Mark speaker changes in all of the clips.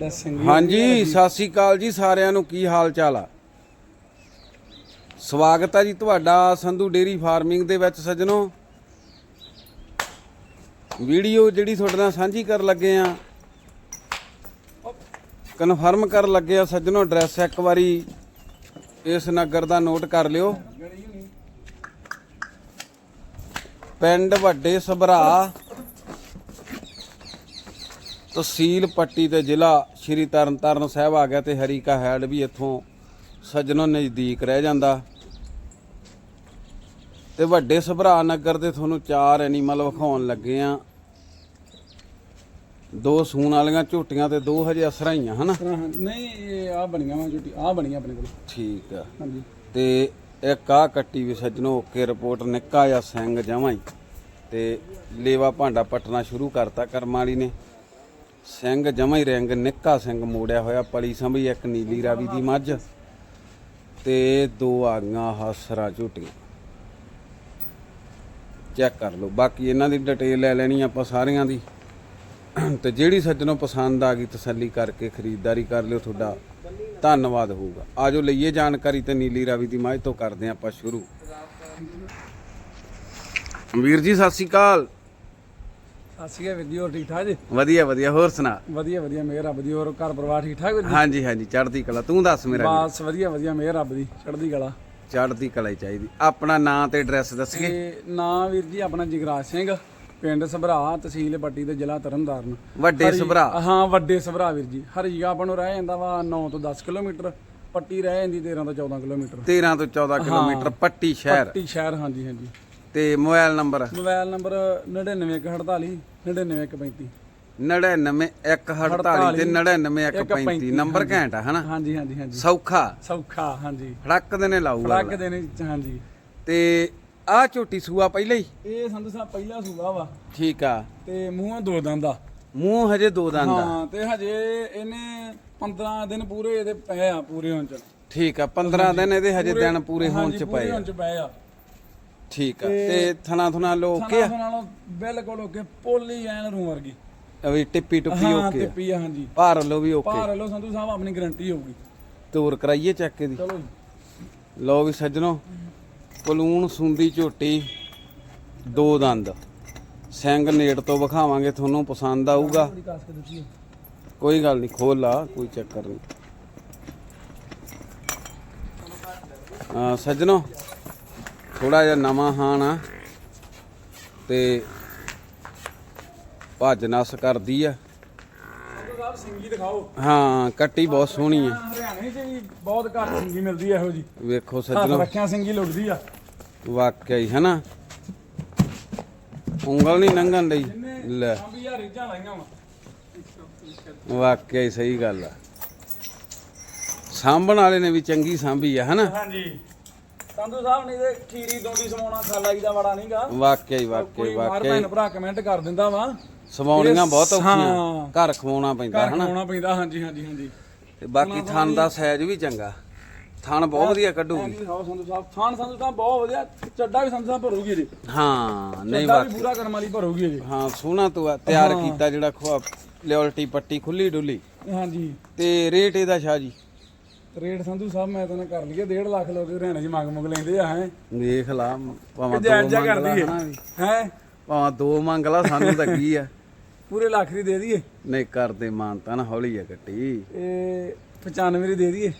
Speaker 1: ਹਾਂਜੀ ਸਤਿ ਸ੍ਰੀ ਅਕਾਲ ਜੀ ਸਾਰਿਆਂ ਨੂੰ ਕੀ ਹਾਲ ਚਾਲ ਆ? ਸਵਾਗਤ ਹੈ ਜੀ ਤੁਹਾਡਾ ਸੰਧੂ ਡੇਰੀ ਫਾਰਮਿੰਗ ਦੇ ਵਿੱਚ ਸੱਜਣੋ। ਵੀਡੀਓ ਜਿਹੜੀ ਤੁਹਾਡੇ ਨਾਲ ਸਾਂਝੀ ਕਰਨ ਲੱਗੇ ਆ ਕਨਫਰਮ ਕਰਨ ਲੱਗੇ ਆ ਸੱਜਣੋ ਐਡਰੈਸ ਇੱਕ ਵਾਰੀ ਇਸ ਨਗਰ ਦਾ ਨੋਟ ਕਰ ਲਿਓ। ਪਿੰਡ ਵੱਡੇ ਸਭਰਾ ਤਹਿਸੀਲ ਪੱਟੀ ਤੇ ਜ਼ਿਲ੍ਹਾ ਸ਼੍ਰੀ ਤਰਨਤਾਰਨ ਸਾਹਿਬ ਆ ਗਿਆ ਤੇ ਹਰੀਕਾ ਹੈਡ ਵੀ ਇੱਥੋਂ ਸੱਜਣੋਂ ਨਜ਼ਦੀਕ ਰਹਿ ਜਾਂਦਾ। ਤੇ ਵੱਡੇ ਸਭਰਾ ਨਗਰ ਦੇ ਤੁਹਾਨੂੰ ਚਾਰ ਐਨੀਮਲ ਵਿਖਾਉਣ ਲੱਗੇ ਆ। ਦੋ ਸੂਣ ਵਾਲੀਆਂ ਝੋਟੀਆਂ ਤੇ ਦੋ ਹਜੇ ਅਸਰਾਈਆਂ ਹਨਾ?
Speaker 2: ਨਹੀਂ ਇਹ ਆ ਬਣੀਆਂ ਵਾ ਛੋਟੀ ਆ ਬਣੀ ਆਪਣੇ ਕੋਲ।
Speaker 1: ਠੀਕ ਆ।
Speaker 2: ਹਾਂਜੀ।
Speaker 1: ਤੇ ਇੱਕ ਆ ਕੱਟੀ ਵੀ ਸੱਜਣੋ ਓਕੇ ਰਿਪੋਰਟ ਨਿੱਕਾ ਜਾਂ ਸਿੰਘ ਜਮਾਂ ਹੀ। ਤੇ ਲੇਵਾ ਭਾਂਡਾ ਪਟਣਾ ਸ਼ੁਰੂ ਕਰਤਾ ਕਰਮ ਵਾਲੀ ਨੇ। ਸਿੰਘ ਜਮਾਂ ਹੀ ਰੰਗ, ਨਿੱਕਾ ਸਿੰਘ ਮੋੜਿਆ ਹੋਇਆ, ਪਲੀ ਸੰਭੀ ਇੱਕ ਨੀਲੀ ਰਾਵੀ ਦੀ ਮੱਝ ਤੇ ਦੋ ਆ ਹਸਰਾ ਝੋਟੀਆਂ। ਚੈੱਕ ਕਰ ਲਓ, ਬਾਕੀ ਇਹਨਾਂ ਦੀ ਡਿਟੇਲ ਲੈ ਲੈਣੀ ਆਪਾਂ ਸਾਰਿਆਂ ਦੀ। ਤੇ ਜਿਹੜੀ ਸੱਜਣੋਂ ਪਸੰਦ ਆ ਗਈ ਤਸੱਲੀ ਕਰਕੇ ਖਰੀਦਦਾਰੀ ਕਰ ਲਿਓ, ਤੁਹਾਡਾ ਧੰਨਵਾਦ ਹੋਊਗਾ। ਆਜੋ ਲਈਏ ਜਾਣਕਾਰੀ ਤੇ ਨੀਲੀ ਰਾਵੀ ਦੀ ਮੱਝ ਤੋਂ ਕਰਦੇ ਹਾਂ ਆਪਾਂ ਸ਼ੁਰੂ। ਵੀਰ ਜੀ, ਸਤਿ ਸ਼੍ਰੀ ਅਕਾਲ।
Speaker 2: ਅਸੀਂ ਵੀਡੀਓ ਠੀਕ ਠਾਕ ਜੀ?
Speaker 1: ਵਧੀਆ ਵਧੀਆ ਹੋਰ ਸੁਣਾ?
Speaker 2: ਵਧੀਆ ਵਧੀਆ ਮੇਰ ਰੱਬ ਦੀ ਹੋਰ ਘਰ ਪਰਿਵਾਰ ਠੀਕ ਠਾਕ ਵੀਰ ਜੀ?
Speaker 1: ਹਾਂਜੀ ਹਾਂਜੀ ਚੜ੍ਹਦੀ ਕਲਾ ਤੂੰ ਦੱਸ ਮੇਰਾ ਵੀਰ।
Speaker 2: ਬਸ ਵਧੀਆ ਵਧੀਆ ਮੇਰ ਰੱਬ ਦੀ ਚੜ੍ਹਦੀ ਕਲਾ।
Speaker 1: ਚੜ੍ਹਦੀ ਕਲਾ ਹੀ ਚਾਹੀਦੀ। ਆਪਣਾ ਨਾਂ ਤੇ ਐਡਰੈਸ ਦੱਸੀਏ।
Speaker 2: ਤੇ ਨਾਂ ਵੀਰ ਜੀ ਆਪਣਾ ਜਗਰਾਜ ਸਿੰਘ ਪਿੰਡ ਸਭਰਾ ਤਹਿਸੀਲ ਪੱਟੀ ਤੇ ਜ਼ਿਲ੍ਹਾ ਤਰਨਤਾਰਨ।
Speaker 1: ਵੱਡੇ
Speaker 2: ਹਰੀ-
Speaker 1: ਸਭਰਾ?
Speaker 2: ਹਾਂ ਵੱਡੇ ਸਭਰਾ ਵੀਰ ਜੀ। ਹਰੀਗਾ ਆਪਾਂ ਨੂੰ ਰਹਿ ਜਾਂਦਾ ਵਾ 9 ਤੋਂ 10 ਕਿਲੋਮੀਟਰ ਪੱਟੀ ਰਹਿ ਜਾਂਦੀ 13 ਤੋਂ 14 ਕਿਲੋਮੀਟਰ।
Speaker 1: 13 ਤੋਂ 14 ਕਿਲੋਮੀਟਰ ਪੱਟੀ ਸ਼ਹਿਰ।
Speaker 2: ਪੱਟੀ ਸ਼ਹਿਰ ਹਾਂਜੀ ਹਾਂਜੀ।
Speaker 1: ਤੇ ਮੋਬਾਈਲ ਨੰਬਰ?
Speaker 2: ਮੋਬਾਈਲ ਨੰਬਰ 99148 99135
Speaker 1: 99148 ਤੇ 99135 ਨੰਬਰ ਘੈਂਟ ਆ ਹਨਾ?
Speaker 2: ਹਾਂਜੀ ਹਾਂਜੀ ਹਾਂਜੀ।
Speaker 1: ਸੌਖਾ।
Speaker 2: ਸੌਖਾ ਹਾਂਜੀ।
Speaker 1: ਫੜਕ ਦੇ ਨੇ ਲਾਊਗਾ
Speaker 2: ਲੱਗ ਦੇ ਨੇ ਹਾਂਜੀ।
Speaker 1: ਤੇ ਆ ਝੋਟੀ ਸੂਆ ਪਹਿਲਾਂ ਹੀ?
Speaker 2: ਇਹ ਸੰਧੂ ਸਾਹਿਬ ਪਹਿਲਾ ਸੂਆ ਵਾ।
Speaker 1: ਠੀਕ ਆ।
Speaker 2: ਤੇ ਮੂੰਹੋਂ ਦੋ ਦੰਦ ਦਾ
Speaker 1: ਮੂੰਹ ਹਜੇ ਦੋ ਦੰਦ ਆ।
Speaker 2: ਹਾਂ ਤੇ ਹਜੇ ਇਹਨੇ 15 ਦਿਨ ਪੂਰੇ ਇਹਦੇ ਪਏ ਆ ਪੂਰੇ ਹੋਣ ਚ।
Speaker 1: ਠੀਕ ਆ 15 ਦਿਨ ਇਹਦੇ ਹਜੇ ਦਿਨ ਪੂਰੇ ਹੋਣ ਚ ਪਏ ਆ। ਠੀਕ ਆ। ਤੇ ਥਣਾ ਥਣਾ ਲੋਕ
Speaker 2: ਖਾਣਾ ਨਾਲੋਂ ਬਿਲਕੁਲ ਓਕੇ ਪੋਲੀ ਐਨ ਰੂ ਵਰਗੀ।
Speaker 1: ਵੀ ਟਿੱਪੀ ਟੁੱਪੀ
Speaker 2: ਹਾਂ
Speaker 1: ਓਕੇ
Speaker 2: ਤੇ ਪੀ ਆ ਹਾਂਜੀ।
Speaker 1: ਭਾਰ ਲੋ ਵੀ ਓਕੇ।
Speaker 2: ਭਾਰ ਲੋ ਸੰਧੂ ਸਾਹਿਬ ਆਪਣੀ ਗਾਰੰਟੀ ਹੋਊਗੀ।
Speaker 1: ਤੋਰ ਕਰਾਈਏ ਚੱਕ ਦੀ।
Speaker 2: ਚਲੋ
Speaker 1: ਲੋ ਵੀ ਸੱਜਣੋ ਪਲੂਣ ਸੁੰਦੀ ਝੋਟੀ ਦੋ ਦੰਦ। ਸਿੰਘ ਨੇੜ ਤੋਂ ਵਿਖਾਵਾਂਗੇ ਤੁਹਾਨੂੰ ਪਸੰਦ ਆਊਗਾ। ਕੋਈ ਗੱਲ ਨਹੀਂ ਖੋਲ ਲਾ ਕੋਈ ਚੱਕਰ ਨਹੀਂ। ਆ ਸੱਜਣੋ ਥੋੜਾ ਜਿਹਾ ਨਵਾਂ ਹਾਨ ਆ ਤੇ ਭੱਜ ਨਸ ਕਰਦੀ ਆ।
Speaker 2: ਸੰਧੂ ਸਾਹਿਬ ਸਿੰਗੀ ਦਿਖਾਓ
Speaker 1: ਹਾਂ ਕੱਟੀ ਬਹੁਤ ਸੋਹਣੀ ਆ।
Speaker 2: ਹਰਿਆਣੇ 'ਚ ਵੀ ਬਹੁਤ ਘੱਟ ਸਿੰਗੀ ਮਿਲਦੀ ਐ ਇਹੋ ਜੀ।
Speaker 1: ਵੇਖੋ
Speaker 2: ਹੱਥ
Speaker 1: ਸੱਜਣੋ।
Speaker 2: ਰੱਖਿਆ ਸਿੰਗੀ ਲੁੱਟਦੀ ਆ।
Speaker 1: ਵਾਕਿਆ ਹੀ ਹਨਾ? ਉਂਗਲ ਨਹੀਂ ਲੰਘਣ ਲਈ ਲੈ।
Speaker 2: ਆ ਵੀ ਯਾਰ ਰੀਝਾਂ ਲਾਈਆਂ ਵਾ।
Speaker 1: ਵਾਕਿਆ ਹੀ ਸਹੀ ਗੱਲ ਆ। ਸਾਂਭਣ ਵਾਲੇ ਨੇ ਵੀ ਚੰਗੀ ਸਾਂਭੀ ਆ ਹਨਾ?
Speaker 2: ਹਾਂਜੀ। ਸੰਧੂ ਸਾਹਿਬ ਨੇ ਤੇ ਖੀਰੀ ਦੋਂਦੀ ਸਮਾਉਣਾ ਖਾਲਾ ਜੀ ਦਾ ਵੜਾ ਨਹੀਂਗਾ।
Speaker 1: ਵਾਕਿਆ ਹੀ ਵਾਕਿਆ
Speaker 2: ਕੋਈ
Speaker 1: ਹੀ
Speaker 2: ਮਾਰ
Speaker 1: ਹੀ
Speaker 2: ਭੈਣ ਭਰਾ ਕਮੈਂਟ ਕਰ ਦਿੰਦਾ ਵਾ।
Speaker 1: ਸਵਾਉਣੀਆਂ ਬਹੁਤ ਔਖੀਆਂ।
Speaker 2: ਹਾਂ।
Speaker 1: ਘਰ ਖਵਾਉਣਾ ਪੈਂਦਾ
Speaker 2: ਘਰ
Speaker 1: ਹਨਾ?
Speaker 2: ਖਵਾਉਣਾ ਪੈਂਦਾ ਹਾਂਜੀ ਹਾਂਜੀ ਹਾਂਜੀ।
Speaker 1: ਤੇ ਬਾਕੀ ਥਣ ਦਾ ਸਾਈਜ਼ ਵੀ ਚੰਗਾ। ਥਣ ਬਹੁਤ ਵਧੀਆ ਕੱਢੂਗੀ।
Speaker 2: ਹਾਂਜੀ ਦਿਖਾਓ ਸੰਧੂ ਸਾਹਿਬ? ਖਾਨ ਸੰਧੂ ਸਾਹਿਬ ਬਹੁਤ ਵਧੀਆ ਚੱਡਾ ਵੀ ਸੰਧੂ ਸਾਹਿਬ ਭਰੂਗੀ ਜੀ
Speaker 1: ਹਾਂ ਨਹੀਂ
Speaker 2: ਚੱਡਾ ਵੀ ਪੂਰਾ ਕਰਮ ਵਾਲੀ ਭਰੂਗੀ ਜੀ
Speaker 1: ਹਾਂ ਸੋਹਣਾ ਤੂੰ ਆ, ਤਿਆਰ ਕੀਤਾ ਜਿਹੜਾ ਖਵਾ ਲਿਓਲਟੀ ਪੱਟੀ ਖੁੱਲੀ ਡੁੱਲੀ।
Speaker 2: ਹਾਂਜੀ।
Speaker 1: ਤੇ ਰੇਟ ਇਹਦਾ ਸ਼ਾਹ ਜੀ?
Speaker 2: ਰੇਟ ਸੰਧੂ ਸਾਹਿਬ ਮੈਂ ਤਾਂ ਕਰ ਲਈਏ 1.5 ਲੱਖ ਲੋਕ ਹਰਿਆਣੇ 'ਚ ਮੰਗ ਮੁਗ ਲੈਂਦੇ ਆ ਹੈ।
Speaker 1: ਦੇਖ ਲਾ ਭਾਵੇਂ ਦੋ ਮੰਗ ਲਾ ਹਨਾ
Speaker 2: ਹੈ
Speaker 1: ਵੀ।
Speaker 2: ਹੈ?
Speaker 1: ਭਾਵੇਂ ਦੋ ਮੰਗ ਲਾ ਸਾਨੂੰ ਤਾਂ ਕੀ ਆ?
Speaker 2: ਪੂਰੇ ਲੱਖ ਦੀ ਦੇ ਦਈਏ।
Speaker 1: ਨਹੀਂ ਕਰਦੇ ਮਾਨਤਾ ਨਾ ਹੌਲੀ ਆ ਕੱਟੀ
Speaker 2: ਇਹ 95 ਦੀ ਦੇ ਦਈਏ।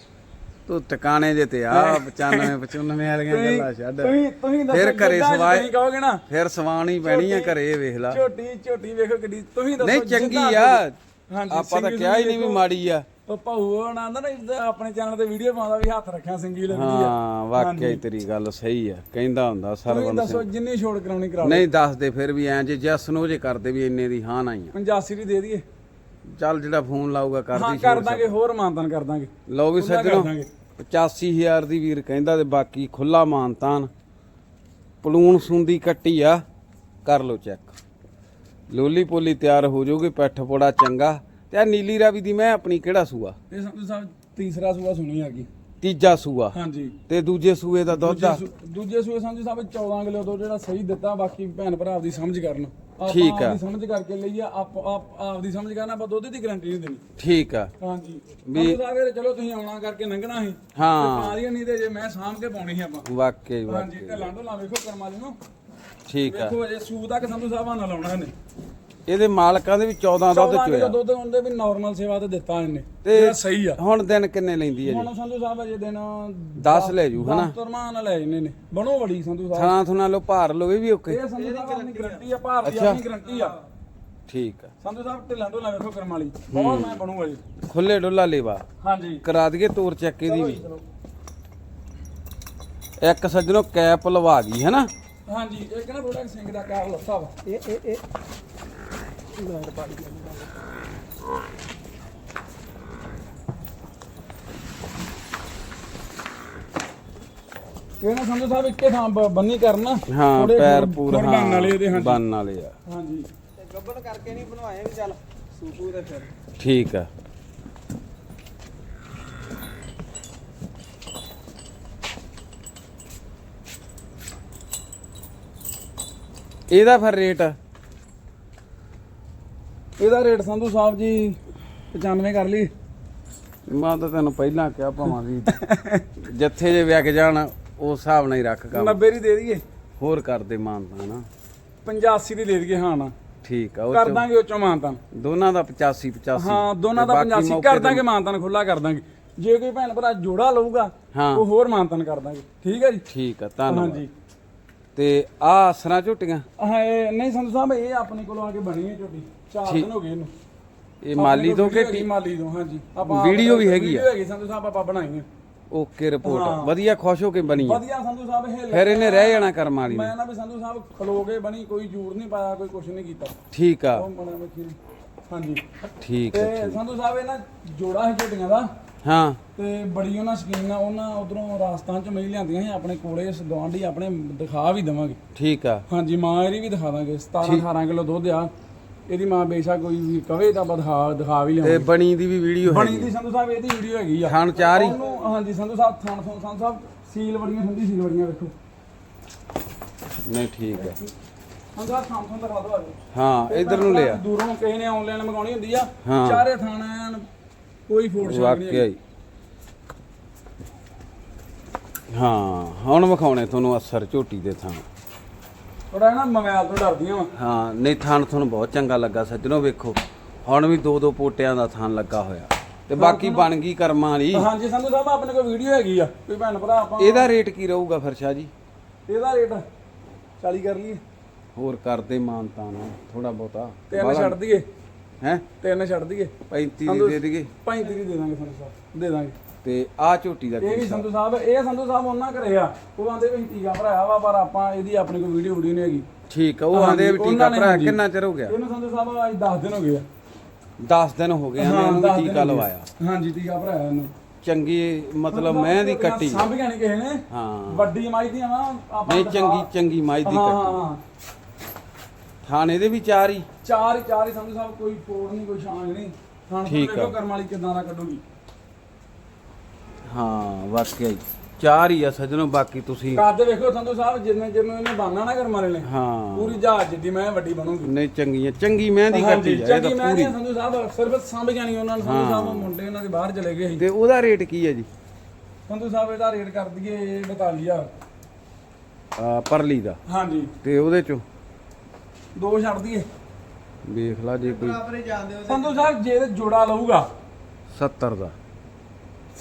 Speaker 1: ਤੂੰ ਟਿਕਾਣੇ ਜੇ ਤੇ ਆ 95 95 ਵਾਲੀਆਂ ਗੱਲਾਂ ਛੱਡ।
Speaker 2: ਤੁਸੀਂ ਤੁਸੀਂ ਦੱਸੋ
Speaker 1: ਫਿਰ ਘਰੇ
Speaker 2: ਜਿੱਦਾਂ
Speaker 1: ਸਵਾਏ-
Speaker 2: ਤੁਸੀਂ ਕਹੋਗੇ ਨਾ।
Speaker 1: ਫਿਰ ਸਵਾਣੀ ਪੈਣੀ ਆ ਘਰੇ ਵੇਖ ਲਾ।
Speaker 2: ਝੋਟੀ ਝੋਟੀ ਵੇਖੋ ਕਿੱਡੀ ਤੁਸੀਂ ਦੱਸੋ
Speaker 1: ਨਹੀਂ ਚੰਗੀ
Speaker 2: ਜਿੱਦਾਂ
Speaker 1: ਆ।
Speaker 2: ਹਾਂਜੀ,
Speaker 1: ਆਪਾਂ ਤਾਂ
Speaker 2: ਸਿੰਗੀ
Speaker 1: ਕਿਹਾ ਹੀ ਨਹੀਂ ਵੀ। ਮਾੜੀ ਆ।
Speaker 2: ਉਹ ਭਾਊ ਹੋਣਾ ਆਂਦਾ ਨਾ ਜਿੱਦਾਂ ਆਪਣੇ ਚੈਨਲ ਤੇ ਵੀਡੀਓ ਪਾਉਂਦਾ ਵੀ ਹੱਥ ਰੱਖਿਆ ਸਿੰਗੀ ਲੱਗਦੀ ਆ।
Speaker 1: ਹਾਂ ਵਾਕਿਆ ਹੀ ਤੇਰੀ ਗੱਲ ਸਹੀ ਆ। ਕਹਿੰਦਾ ਹੁੰਦਾ
Speaker 2: ਤੁਸੀਂ
Speaker 1: ਸਰਵਨ
Speaker 2: ਦੱਸੋ ਜਿੰਨੀ ਛੋੜ ਕਰਾਉਣੀ ਕਰਾ ਲਓ।
Speaker 1: ਨਹੀਂ ਦੱਸਦੇ ਫਿਰ ਵੀ ਐਂ ਜੇ ਜਸ ਨੂੰ ਜੇ ਕਰਦੇ ਵੀ ਇੰਨੇ ਦੀ ਹਾਂ ਨਹੀਂ ਆ।
Speaker 2: 85 ਦੀ ਦੇ ਦਈਏ।
Speaker 1: ਚੱਲ ਜਿਹੜਾ ਫੋਨ ਲਾਊਗਾ
Speaker 2: ਹਾਂ
Speaker 1: ਕਰਦੀ
Speaker 2: ਕਰ ਦਾਂਗੇ ਹੋਰ ਮਾਨਤਨ ਕਰ ਦਾਂਗੇ।
Speaker 1: ਲਓ ਵੀ
Speaker 2: ਖੁੱਲ੍ਹਾ ਕਰ
Speaker 1: ਸੱਜਣੋ
Speaker 2: ਦਾਂਗੇ।
Speaker 1: 85000 ਦੀ ਵੀਰ ਕਹਿੰਦਾ ਤੇ ਬਾਕੀ ਖੁੱਲਾ ਮਾਨਤਾਨ। ਪਲੂਣ ਸੁੰਦੀ ਕੱਟੀ ਆ ਕਰ ਲਓ ਚੈੱਕ। ਲੋਲੀ ਪੋਲੀ ਤਿਆਰ ਹੋ ਜਾਊਗੀ ਪੈਠ ਪੋੜਾ ਚੰਗਾ। ਤੇ ਆ ਨੀਲੀ ਰਾਵੀ ਦੀ ਮੈਂ ਆਪਣੀ ਕਿਹੜਾ ਸੂਆ?
Speaker 2: ਇਹ ਸੰਧੂ ਸਾਹਿਬ ਤੀਸਰਾ ਸੂਆ ਸੁਣੀ ਆ ਗਈ
Speaker 1: ਤੀਜਾ ਸੂਆ।
Speaker 2: ਹਾਂਜੀ।
Speaker 1: ਤੇ ਦੂਜੇ ਸੂਏ ਦਾ ਦੁੱਧ ਆ?
Speaker 2: ਦੂਜੇ ਸੂ- ਦੂਜੇ ਸੂਏ ਸਮਝ ਸਾਹਿਬ 14 ਕਿਲੋ ਤੋਂ ਜਿਹੜਾ ਸਹੀ ਦਿੱਤਾ ਬਾਕੀ ਭੈਣ ਭਰਾ ਆਪਦੀ ਸਮਝ ਕਰਨ। ਆਪਾਂ
Speaker 1: ਠੀਕ ਆ।
Speaker 2: ਆਪਦੀ ਸਮਝ ਕਰਕੇ ਲਈਏ ਆਪ ਆਪ ਆਪਦੀ ਸਮਝ ਕਰਨਾ ਆਪਾਂ ਦੁੱਧ ਦੀ ਗਾਰੰਟੀ ਨਹੀਂ ਦੇਣੀ।
Speaker 1: ਠੀਕ ਆ।
Speaker 2: ਹਾਂਜੀ।
Speaker 1: ਵੀ
Speaker 2: ਸਾਹਿਬ ਚਲੋ ਤੁਸੀਂ ਆਉਣਾ ਕਰਕੇ ਲੰਘਣਾ ਸੀ।
Speaker 1: ਹਾਂ।
Speaker 2: ਪਾ ਨਹੀਂ ਤੇ ਜੇ ਮੈਂ ਸਾਂਭ ਕੇ ਪਾਉਣੀ ਸੀ ਆਪਾਂ।
Speaker 1: ਵਾਕਈ
Speaker 2: ਹਾਂਜੀ
Speaker 1: ਵਾਕਈ।
Speaker 2: ਤੇ ਲਾਂਡੋ ਲਾ ਵੇਖੋ ਕਰਮਾ ਜੀ ਨੂੰ।
Speaker 1: ਠੀਕ ਆ।
Speaker 2: ਵੇਖੋ ਅਜੇ ਸੂ ਤੱਕ ਸੰਧੂ ਸਾਹਿਬ ਨਾਲ ਲਾਉਣਾ ਇਹਨੇ।
Speaker 1: ਇਹਦੇ ਮਾਲਕਾਂ ਦੇ ਵੀ 14 ਦੁੱਧ
Speaker 2: 14 ਕਿਲੋ
Speaker 1: ਚੋਇਆ
Speaker 2: ਦੁੱਧ ਹੁੰਦੇ ਵੀ ਨਾਰਮਲ ਸੇਵਾ ਤੇ ਦਿੱਤਾ ਇਹਨੇ।
Speaker 1: ਤੇ
Speaker 2: ਸਹੀ ਆ।
Speaker 1: ਹੁਣ ਦਿਨ ਕਿੰਨੇ ਲੈਂਦੀ ਹੈ ਜੀ?
Speaker 2: ਹੁਣ ਸੰਧੂ ਸਾਹਿਬ ਅਜੇ ਦਿਨ
Speaker 1: 10 ਲੈ ਜੂ ਹਨਾ?
Speaker 2: ਤਰਮਾਨ ਲੈ ਜਨੇ ਨੇ। ਬਣੋ ਬੜੀ ਸੰਧੂ ਸਾਹਿਬ।
Speaker 1: ਥਾਂ ਥੁਣਾ ਲੋ ਭਾਰ ਲੋ ਇਹ ਵੀ ਓਕੇ
Speaker 2: ਇਹ ਸੰਧੂ ਸਾਹਿਬ ਆਪਣੀ ਗਰੰਟੀ ਆ ਭਾਰਤ ਦੀ। ਆਪਣੀ ਗਰੰਟੀ ਆ।
Speaker 1: ਠੀਕ ਆ।
Speaker 2: ਸੰਧੂ ਸਾਹਿਬ ਢਿੱਲਾਂ ਢੋਲਾਂ ਵੇਖੋ ਕਰਮ ਵਾਲੀ। ਬਹੁਤ ਮੈਂ ਬਣੂਗਾ ਜੀ।
Speaker 1: ਖੁੱਲੇ ਡੁੱਲਾ ਲੇਵਾ।
Speaker 2: ਹਾਂਜੀ।
Speaker 1: ਕਰਾ ਦਈਏ ਤੋਰ ਚੱਕ ਇਹਦੀ ਵੀ। ਇੱਕ ਸੱਜਣੋ ਕੈਪ ਲਵਾ ਗਈ ਹੈ ਨਾ
Speaker 2: ਹਾਂਜੀ ਇਹ ਕਿਹੜਾ ਥੋੜਾ ਸਿੰਘ ਦਾ ਕਾਬ ਲੱਸਾ ਵਾ। ਇਹ ਇਹ ਇਹ। ਦਿੱਤੀ ਇਹ ਨਾ ਸੰਧੂ ਸਾਹਿਬ ਇੱਕੇ ਥਾਂ ਬ- ਬੰਨੀ ਕਰਨਾ।
Speaker 1: ਹਾਂ
Speaker 2: ਥੋੜੇ
Speaker 1: ਪੈਰ ਪੂਰ
Speaker 2: ਬਣਨ ਵਾਲੇ ਇਹਦੇ
Speaker 1: ਹਾਂ
Speaker 2: ਹਾਂਜੀ।
Speaker 1: ਬੰਨ ਵਾਲੇ ਆ।
Speaker 2: ਹਾਂਜੀ।
Speaker 3: ਗੱਬਨ ਕਰਕੇ ਨਹੀਂ ਬਣਵਾਏ ਵੀ ਚੱਲ ਸੂਪੂ ਤੇ ਫਿਰ।
Speaker 1: ਠੀਕ ਆ। ਇਹਦਾ ਫਿਰ ਰੇਟ?
Speaker 2: ਇਹਦਾ ਰੇਟ ਸੰਧੂ ਸਾਹਿਬ ਜੀ 95 ਕਰ ਲਈ।
Speaker 1: ਮੈਂ ਤਾਂ ਤੈਨੂੰ ਪਹਿਲਾਂ ਕਿਹਾ ਭਾਵਾਂ ਵੀ ਜਿੱਥੇ ਜੇ ਵਿਕ ਜਾਣ ਉਸ ਹਿਸਾਬ ਨਾਲ ਹੀ ਰੱਖ ਕੰਮ।
Speaker 2: 90 ਦੀ ਦੇ ਦਈਏ।
Speaker 1: ਹੋਰ ਕਰਦੇ ਮਾਨਤਾ ਨਾ
Speaker 2: 85 ਦੀ ਦੇ ਦਈਏ ਹਾਂ ਨਾ।
Speaker 1: ਠੀਕ ਆ ਉਹ
Speaker 2: ਕਰ ਦਾਂਗੇ ਉਹ ਚੋਂ ਮਾਨਤਾਨ।
Speaker 1: ਦੋਨਾਂ ਦਾ 85 85
Speaker 2: ਹਾਂ ਦੋਨਾਂ ਦਾ
Speaker 1: ਬਾਕੀ
Speaker 2: 85
Speaker 1: ਮੌਕੇ
Speaker 2: ਕਰ ਦਾਂਗੇ ਮਾਨਤਾਨ ਖੁੱਲਾ ਕਰ ਦਾਂਗੇ। ਜੇ ਕੋਈ ਭੈਣ ਭਰਾ ਜੋੜਾ ਲਊਗਾ
Speaker 1: ਹਾਂ।
Speaker 2: ਉਹ ਹੋਰ ਮਾਨਤਾਨ ਕਰ ਦਾਂਗੇ। ਠੀਕ ਹੈ ਜੀ?
Speaker 1: ਠੀਕ ਆ ਧੰਨਵਾਦ।
Speaker 2: ਹਾਂਜੀ।
Speaker 1: ਤੇ ਆ ਅਸਰਾਂ ਝੁੱਟੀਆਂ?
Speaker 2: ਹਾਂ ਇਹ ਨਹੀਂ ਸੰਧੂ ਸਾਹਿਬ ਇਹ ਆਪਣੇ ਕੋਲੋਂ ਆ ਕੇ ਬਣੀ ਹੈ ਝੋਟੀ। ਚਾਰ
Speaker 1: ਠੀਕ।
Speaker 2: ਦਿਨ ਹੋ ਗਏ ਇਹਨੂੰ।
Speaker 1: ਇਹ ਮਾਲੀ ਤੋਂ ਕਿ
Speaker 2: ਕਿ ਮਾਲੀ ਤੋਂ ਹਾਂਜੀ।
Speaker 1: ਵੀਡੀਓ ਵੀ ਹੈਗੀ ਆ?
Speaker 2: ਵੀਡੀਓ ਹੈਗੀ ਸੰਧੂ ਸਾਹਿਬ ਆਪਾਂ ਬਣਾਈ ਹੈ
Speaker 1: ਓਕੇ ਰਿਪੋਰਟ
Speaker 2: ਹਾਂ।
Speaker 1: ਵਧੀਆ ਖੁਸ਼ ਹੋ ਕੇ ਬਣੀ
Speaker 2: ਵਧੀਆ ਸੰਧੂ ਸਾਹਿਬ ਇਹ
Speaker 1: ਫਿਰ ਇਹਨੇ ਰਹਿ ਜਾਣਾ ਕਰਮ ਵਾਲੀ ਨੇ।
Speaker 2: ਮੈਂ ਨਾ ਵੀ ਸੰਧੂ ਸਾਹਿਬ ਖਲੋ ਕੇ ਬਣੀ ਕੋਈ ਜੂੜ ਨਹੀਂ ਪਾਇਆ ਕੋਈ ਕੁਛ ਨਹੀਂ ਕੀਤਾ।
Speaker 1: ਠੀਕ ਆ।
Speaker 2: ਉਹ ਬਣਾ ਵੇਖੀ ਹਾਂਜੀ।
Speaker 1: ਠੀਕ ਆ
Speaker 2: ਤੇ ਸੰਧੂ ਸਾਹਿਬ ਇਹ ਨਾ ਜੋੜਾ ਹੈ ਝੋਟੀਆਂ ਦਾ।
Speaker 1: ਹਾਂ।
Speaker 2: ਤੇ ਬੜੀ ਉਹਨਾਂ ਸ਼ਕੀਨ ਆ ਉਹਨਾਂ ਉਧਰੋਂ ਰਾਜਸਥਾਨ ਚ ਮਈ ਲਿਆਂਦੀਆਂ ਸੀ ਆਪਣੇ ਕੋਲੇ ਇਸ ਗਵਾਂਢੀ ਆਪਣੇ ਦਿਖਾ ਵੀ ਦਵਾਂਗੇ।
Speaker 1: ਠੀਕ ਆ।
Speaker 2: ਹਾਂਜੀ ਮਾਂ ਇਹਦੀ ਵੀ ਦਿਖਾ ਦਾਂਗੇ 17 18 ਕਿਲੋ ਦੁੱਧ ਆ। ਇਹਦੀ ਮਾਂ ਬੇਸ਼ੱਕ ਕੋਈ ਵੀ ਕਵੇ ਤਾਂ ਆਪਾਂ ਦਿਖਾ ਵੀ
Speaker 1: ਤੇ ਬਣੀ ਦੀ ਵੀ ਵੀਡੀਓ
Speaker 2: ਬਣੀ
Speaker 1: ਹੈ
Speaker 2: ਦੀ ਸੰਧੂ ਸਾਹਿਬ ਇਹਦੀ ਵੀਡੀਓ ਹੈਗੀ ਆ।
Speaker 1: ਖਾਣ ਚਾਰ ਹੀ।
Speaker 2: ਉਹਨੂੰ ਹਾਂਜੀ ਸੰਧੂ ਸਾਹਿਬ ਥਾਣ ਸੰਧੂ ਸਾਹਿਬ ਸੀਲ ਬੜੀਆਂ ਠੰਡੀ ਸੀਲ ਬੜੀਆਂ ਵੇਖੋ।
Speaker 1: ਨਹੀਂ ਠੀਕ ਆ।
Speaker 2: ਸੰਧੂ ਸਾਹਿਬ ਥਾਣ ਦਿਖਾ ਦੋ ਆਜੋ।
Speaker 1: ਹਾਂ ਇਧਰ ਨੂੰ ਲਿਆ।
Speaker 2: ਦੂਰੋਂ ਕਿਸੇ ਨੇ ਆਨਲਾਈਨ ਮੰਗਾਉਣੀ ਹੁੰਦੀ ਆ।
Speaker 1: ਹਾਂ।
Speaker 2: ਚਾਰੇ ਥਾਣਾ ਐਨ ਕੋਈ ਫੋੜ ਸ਼ਾਟ ਨਹੀਂ
Speaker 1: ਵਾਕਿਆ ਹੀ। ਹਾਂ ਹੁਣ ਵਿਖਾਉਣੇ ਤੁਹਾਨੂੰ ਅਸਰ ਝੋਟੀ ਦੇ ਥਾਂ
Speaker 2: ਥੋੜਾ ਨਾ ਮੋਬਾਈਲ ਤੋਂ ਡਰਦੀਆਂ ਵਾ।
Speaker 1: ਹਾਂ ਨਹੀਂ ਥਾਣ ਤੁਹਾਨੂੰ ਬਹੁਤ ਚੰਗਾ ਲੱਗਾ ਸੱਜਣੋ ਵੇਖੋ। ਹੁਣ ਵੀ ਦੋ ਦੋ ਪੋਟਿਆਂ ਦਾ ਥਾਣ ਲੱਗਾ ਹੋਇਆ। ਤੇ ਬਾਕੀ ਬਣ ਗਈ ਕਰਮਾਂ ਵਾਲੀ।
Speaker 2: ਹਾਂਜੀ ਸੰਧੂ ਸਾਹਿਬ ਆਪਣੇ ਕੋਲ ਵੀਡੀਓ ਹੈਗੀ ਆ। ਕੋਈ ਭੈਣ ਭਰਾ ਆਪਾਂ
Speaker 1: ਇਹਦਾ ਰੇਟ ਕੀ ਰਹੂਗਾ ਫਿਰ ਸ਼ਾਹ ਜੀ?
Speaker 2: ਇਹਦਾ ਰੇਟ 40 ਕਰ ਲਈਏ।
Speaker 1: ਹੋਰ ਕਰਦੇ ਮਾਨਤਾ ਨਾ ਥੋੜਾ ਬਹੁਤਾ।
Speaker 2: ਤਿੰਨ ਛੱਡ ਦਈਏ।
Speaker 1: ਹੈ?
Speaker 2: ਤਿੰਨ ਛੱਡ ਦਈਏ।
Speaker 1: 35 ਦੀ ਦੇ ਦੇਗੇ
Speaker 2: 35 ਦੀ ਦੇ ਦਾਂਗੇ ਸੰਧੂ ਸਾਹਿਬ। ਦੇ ਦਾਂਗੇ।
Speaker 1: ਤੇ ਆ ਝੋਟੀ ਦਾ
Speaker 2: ਇਹ ਵੀ ਸੰਧੂ ਸਾਹਿਬ ਇਹ ਸੰਧੂ ਸਾਹਿਬ ਉਹਨਾਂ ਘਰੇ ਆ। ਉਹ ਆਂਦੇ ਵੀ ਟੀਕਾ ਭਰਾਇਆ ਵਾ ਪਰ ਆਪਾਂ ਇਹਦੀ ਆਪਣੇ ਕੋਲ ਵੀਡੀਓ ਵੀਡੀਓ ਨਹੀਂ ਹੈਗੀ।
Speaker 1: ਠੀਕ ਆ ਉਹ ਆਂਦੇ ਵੀ ਟੀਕਾ ਭਰਾ। ਕਿੰਨਾ ਚਿਰ ਹੋ ਗਿਆ?
Speaker 2: ਇਹਨੂੰ ਸੰਧੂ ਸਾਹਿਬ ਅੱਜ 10 ਦਿਨ ਹੋ ਗਏ ਆ।
Speaker 1: 10 ਦਿਨ ਹੋ ਗਏ ਹਨ ਇਹਨੂੰ
Speaker 2: ਦਸ
Speaker 1: ਵੀ
Speaker 2: ਦਿਨ
Speaker 1: ਟੀਕਾ। ਲਵਾਇਆ।
Speaker 2: ਹਾਂਜੀ ਟੀਕਾ ਭਰਾਇਆ ਇਹਨੂੰ।
Speaker 1: ਚੰਗੀ ਮਤਲਬ ਮੈਂ ਦੀ ਕੱਟੀ।
Speaker 2: ਸਾਂਭ ਗਿਆ ਨਹੀਂ ਕਿਸੇ ਨੇ।
Speaker 1: ਹਾਂ।
Speaker 2: ਵੱਡੀ ਮਾਈ ਦੀਆਂ ਵਾ ਆਪਾਂ
Speaker 1: ਨਹੀਂ ਚੰਗੀ ਚੰਗੀ ਮਾਈ ਦੀ ਕੱਟੀ। ਥਾਣੇ ਦੇ ਵੀ ਚਾਰ ਹੀ।
Speaker 2: ਚਾਰ ਹੀ ਚਾਰ ਹੀ ਸੰਧੂ ਸਾਹਿਬ ਕੋਈ ਫੋੜ ਨਹੀਂ ਕੋਈ ਛਾਂਗ ਨਹੀਂ ਥਾਣ
Speaker 1: ਆ।
Speaker 2: ਕਰਮ ਵਾਲੀ ਕਿਦਾਂ ਦਾ ਕੱਢੂਗੀ।
Speaker 1: ਹਾਂ ਵਾਕਿਆ ਹੀ ਚਾਰ ਹੀ ਆ ਸੱਜਣੋ ਬਾਕੀ ਤੁਸੀਂ
Speaker 2: ਕੱਦ ਵੇਖੋ ਸੰਧੂ ਸਾਹਿਬ ਜਿੰਨੇ ਜਿੰਨੇ ਇਹਨੇ ਬਾਨਾ ਨਾ ਕਰਮ ਨੇ
Speaker 1: ਹਾਂ।
Speaker 2: ਪੂਰੀ ਜਹਾਜ਼ ਜਿੱਡੀ ਮੈਂ ਵੱਡੀ ਬਣੂਗੀ।
Speaker 1: ਨਹੀਂ ਚੰਗੀਆਂ ਚੰਗੀ ਮੈਂ ਦੀ
Speaker 2: ਹਾਂਜੀ
Speaker 1: ਕੱਟੀ ਆ ਇਹ
Speaker 2: ਚੰਗੀ
Speaker 1: ਤਾਂ
Speaker 2: ਮੈਂ
Speaker 1: ਪੂਰੀ।
Speaker 2: ਸੰਧੂ ਸਾਹਿਬ ਸਿਰਫ ਸਾਂਭ ਜਾਣੀ ਉਹਨਾਂ ਨੂੰ ਸੰਧੂ ਸਾਹਿਬ ਮੁੰਡੇ ਉਹਨਾਂ ਦੇ ਬਾਹਰ ਚਲੇ ਗਏ ਸੀ।
Speaker 1: ਤੇ ਉਹਦਾ ਰੇਟ ਕੀ ਹੈ ਜੀ?
Speaker 2: ਸੰਧੂ ਸਾਹਿਬ ਇਹਦਾ ਰੇਟ ਕਰ ਦਈਏ 42000
Speaker 1: ਆ ਪਰਲੀ ਦਾ?
Speaker 2: ਹਾਂਜੀ
Speaker 1: ਤੇ ਉਹਦੇ ਚੋਂ?
Speaker 2: ਦੋ ਛੱਡ ਦਈਏ।
Speaker 1: ਵੇਖ ਲਾ ਜੇ ਕੋਈ
Speaker 3: ਹੀ ਜਾਂਦੇ
Speaker 2: ਸੰਧੂ ਸਾਹਿਬ ਜੇ ਜੋੜਾ ਲਊਗਾ।
Speaker 1: 70 ਦਾ।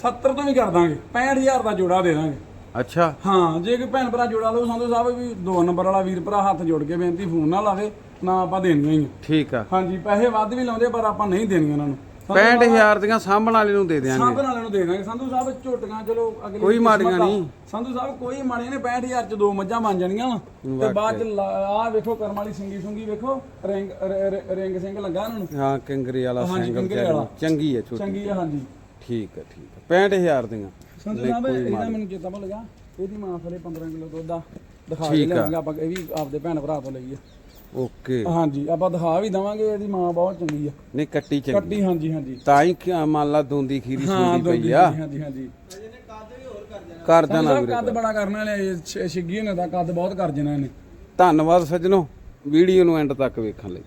Speaker 2: 70 ਤੋਂ ਵੀ ਕਰ ਦਾਂਗੇ 65000 ਦਾ ਜੋੜਾ ਦੇ ਦਾਂਗੇ।
Speaker 1: ਅੱਛਾ।
Speaker 2: ਹਾਂ ਜੇ ਕੋਈ ਭੈਣ ਭਰਾ ਜੋੜਾ ਲਊ ਸੰਧੂ ਸਾਹਿਬ ਵੀ ਦੋ ਨੰਬਰ ਵਾਲਾ ਵੀਰ ਭਰਾ ਹੱਥ ਜੋੜ ਕੇ ਬੇਨਤੀ ਫੋਨ ਨਾ ਲਾਵੇ ਨਾ ਆਪਾਂ ਦੇਣੀਆਂ ਹੀ ਆ।
Speaker 1: ਠੀਕ ਆ।
Speaker 2: ਹਾਂਜੀ ਪੈਸੇ ਵੱਧ ਵੀ ਲਾਉਂਦੇ ਪਰ ਆਪਾਂ ਨਹੀਂ ਦੇਣੀਆਂ ਉਹਨਾਂ ਨੂੰ। ਸੰਧੂ
Speaker 1: 65000 ਦੀਆਂ ਸਾਂਭਣ ਵਾਲੇ ਨੂੰ ਦੇ ਦਿਆਂਗੇ।
Speaker 2: ਸਾਂਭ ਨਾਲੇ ਨੂੰ ਦੇ ਦਾਂਗੇ। ਸੰਧੂ ਸਾਹਿਬ ਝੋਟੀਆਂ ਚਲੋ ਅਗਲੀ
Speaker 1: ਕੋਈ
Speaker 2: ਕਿਸਮਤ
Speaker 1: ਮਾੜੀਆਂ
Speaker 2: ਆ।
Speaker 1: ਨਹੀਂ।
Speaker 2: ਸੰਧੂ ਸਾਹਿਬ ਕੋਈ ਮਾੜੀਆਂ ਨੇ 65000 ਚ ਦੋ ਮੱਝਾਂ ਬਣ ਜਾਣੀਆਂ ਵਾ। ਤੇ ਬਾਅਦ ਚ ਆ ਵੇਖੋ ਕਰਮ ਵਾਲੀ ਸਿੰਗੀ ਸੁੰਗੀ ਵੇਖੋ ਰਿੰਗ ਰ- ਰ- ਰਿੰਗ ਸਿੰਘ ਲੱਗਾ ਇਹਨਾਂ ਨੂੰ।
Speaker 1: ਹਾਂ ਕਿੰਗਰੀ ਵਾਲਾ
Speaker 2: ਹਾਂਜੀ, ਕਿੰਗਰੇ ਵਾਲਾ।
Speaker 1: ਚੰਗੀ ਹੈ ਛੋਟੀ
Speaker 2: ਚੰਗੀ ਆ ਹਾਂਜੀ।
Speaker 1: ਠੀਕ ਹੈ ਠੀਕ ਹੈ। 65000 ਦੀਆਂ। ਨਹੀਂ,
Speaker 2: ਸਾਹਿਬ ਇਹਦਾ। ਮੈਨੂੰ ਚੇਤਾ ਭੁੱਲ ਗਿਆ। ਇਹਦੀ ਮਾਂ ਥਲੇ 15 ਕਿਲੋ ਦੁੱਧ ਆ। ਦਿਖਾ ਕੇ
Speaker 1: ਠੀਕ ਆ।
Speaker 2: ਲਿਆਵਾਂਗੇ ਆਪਾਂ ਇਹ ਵੀ ਆਪਦੇ ਭੈਣ ਭਰਾ ਤੋਂ ਲਈਏ।
Speaker 1: ਓਕੇ।
Speaker 2: ਹਾਂਜੀ ਆਪਾਂ ਦਿਖਾ ਵੀ ਦਵਾਂਗੇ ਇਹਦੀ ਮਾਂ ਬਹੁਤ ਚੰਗੀ ਆ।
Speaker 1: ਨਹੀਂ ਕੱਟੀ ਚੰਗੀ।
Speaker 2: ਕੱਟੀ ਹਾਂਜੀ ਹਾਂਜੀ।
Speaker 1: ਤਾਂ ਹੀ ਕਿ- ਮੰਨ ਲਾ ਦੋਂਦੀ ਖੀਰੀ
Speaker 2: ਹਾਂ
Speaker 1: ਪਈ ਆ।
Speaker 2: ਹਾਂਜੀ ਹਾਂਜੀ।
Speaker 1: ਕਰ
Speaker 2: ਸਾਹਿਬ
Speaker 1: ਵੀਰੇ
Speaker 2: ਕੱਦ ਬੜਾ ਕਰਨ ਵਾਲੇ ਛਿੱਗੀ ਨੇ ਦਾ ਕੱਦ ਬਹੁਤ ਕਰ ਜਣਾ ਇਹਨੇ।
Speaker 1: ਧੰਨਵਾਦ ਸੱਜਣੋ ਵੀਡੀਓ ਨੂੰ ਐਂਡ ਤੱਕ ਵੇਖਣ ਲਈ।